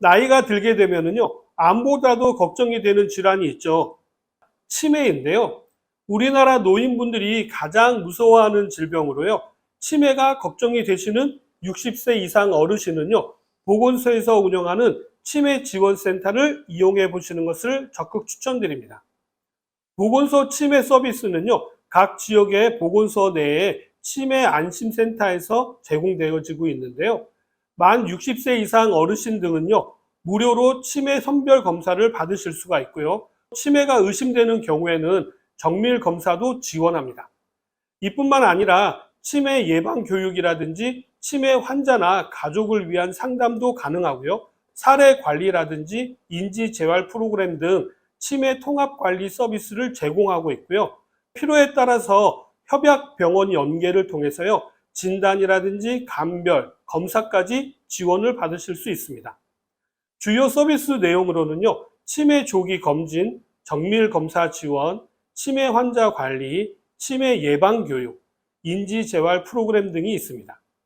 나이가 들게 되면은요, 암보다도 걱정이 되는 질환이 있죠. 치매인데요. 우리나라 노인분들이 가장 무서워하는 질병으로요. 치매가 걱정이 되시는 60세 이상 어르신은요. 보건소에서 운영하는 치매 지원센터를 이용해 보시는 것을 적극 추천드립니다. 보건소 치매 서비스는요. 각 지역의 보건소 내에 치매 안심센터에서 제공되어지고 있는데요. 만 60세 이상 어르신 등은요. 무료로 치매 선별 검사를 받으실 수가 있고요. 치매가 의심되는 경우에는 정밀 검사도 지원합니다. 이뿐만 아니라 치매 예방 교육이라든지 치매 환자나 가족을 위한 상담도 가능하고요. 사례 관리라든지 인지 재활 프로그램 등 치매 통합 관리 서비스를 제공하고 있고요. 필요에 따라서 협약 병원 연계를 통해서요. 진단이라든지 감별, 검사까지 지원을 받으실 수 있습니다. 주요 서비스 내용으로는요. 치매 조기 검진, 정밀 검사 지원, 치매 환자 관리, 치매 예방 교육, 인지 재활 프로그램 등이 있습니다.